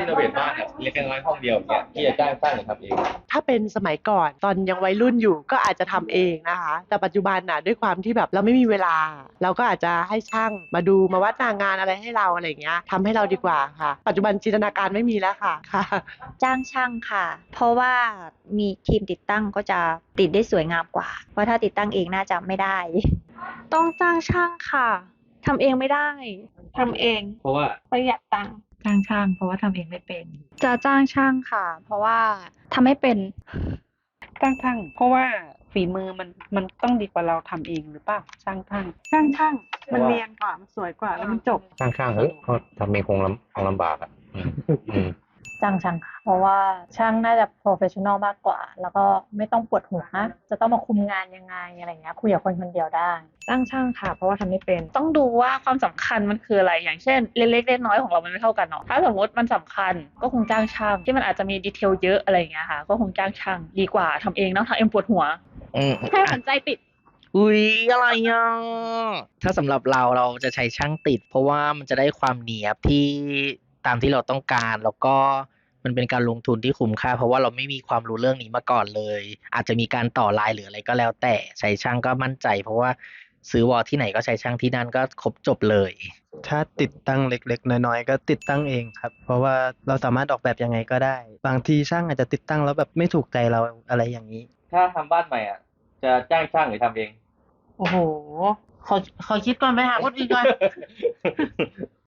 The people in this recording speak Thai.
รีโนเวทบ้านเนี่ยเล็กๆน้อยๆห้องเดียวเนี่ยที่จะจ้างสร้างหรือทำเอง ถ้าเป็นสมัยก่อนตอนยังวัยรุ่นอยู่ก็อาจจะทำเองนะคะ แต่ปัจจุบันน่ะด้วยความที่แบบเราไม่มีเวลา เราก็อาจจะให้ช่างมาดูมาวัดหนางานอะไรให้เราอะไรอย่างเงี้ยทำให้เราดีกว่าค่ะ ปัจจุบันจินตนาการไม่มีแล้วค่ะค่ะ จ้างช่างค่ะ เพราะว่ามีทีมติดตั้งก็จะติดได้สวยงามกว่า เพราะถ้าติดตั้งเองน่าจะไม่ได้ ต้องจ้างช่างค่ะทำเองไม่ได้ทำเอง เพราะว่าประหยัดตังค์ จ้างช่าง เพราะว่าทำเองไม่เป็น จะจ้างช่างค่ะ เพราะว่าทำไม่เป็นจ้างช่างเพราะว่าฝีมือมันมันต้องดีกว่าเราทำเองหรือเปล่าจ้างช่างจ้างช่างมันเรียนกว่ามันสวยกว่าแล้วมันจบข้างๆเฮ้ยเขาทำเองคงลำคงลำบากอะอืมอืม จ้างช่างค่ะเพราะว่าช่างน่าจะ professional มากกว่า แล้วก็ไม่ต้องปวดหัวจะต้องมาคุมงานยังไงอะไรเงี้ยคุยกับคนคนเดียวได้จ้างช่างค่ะ เพราะว่าทำไม่เป็น ต้องดูว่าความสำคัญมันคืออะไรอย่างเช่น เล็กๆเล็กน้อยๆของเรามันไม่เท่ากันเนาะถ้าสมมติมันสำคัญก็คงจ้างช่างที่มันอาจจะมีดีเทลเยอะอะไรอย่างเงี้ยค่ะ ก็คงจ้างช่างดีกว่าทำเองเนาะทำเองปวดหัวอืมแค่สนใจติดอุ้ยอะไรอะถ้าสำหรับเราเราจะใช้ช่างติด เพราะว่ามันจะได้ความเนียบที่ตามที่เราต้องการแล้วก็ มันเป็นการลงทุนที่คุ้มค่า เพราะว่าเราไม่มีความรู้เรื่องนี้มาก่อนเลย อาจจะมีการต่อลายหรืออะไรก็แล้ว แต่ใช้ช่างก็มั่นใจ เพราะว่าซื้อวอลที่ไหนก็ใช้ช่างที่นั่นก็ครบจบเลย ถ้าติดตั้งเล็กๆ น้อยๆ ก็ติดตั้งเองครับ เพราะว่าเราสามารถออกแบบยังไงก็ได้ บางทีช่างอาจจะติดตั้งแล้วแบบไม่ถูกใจเราอะไรอย่างนี้ ถ้าทำบ้านใหม่อะ จะจ้างช่างหรือทำเอง โอ้โหขอขอคิดก่อนไปหาคนอื่นก่อน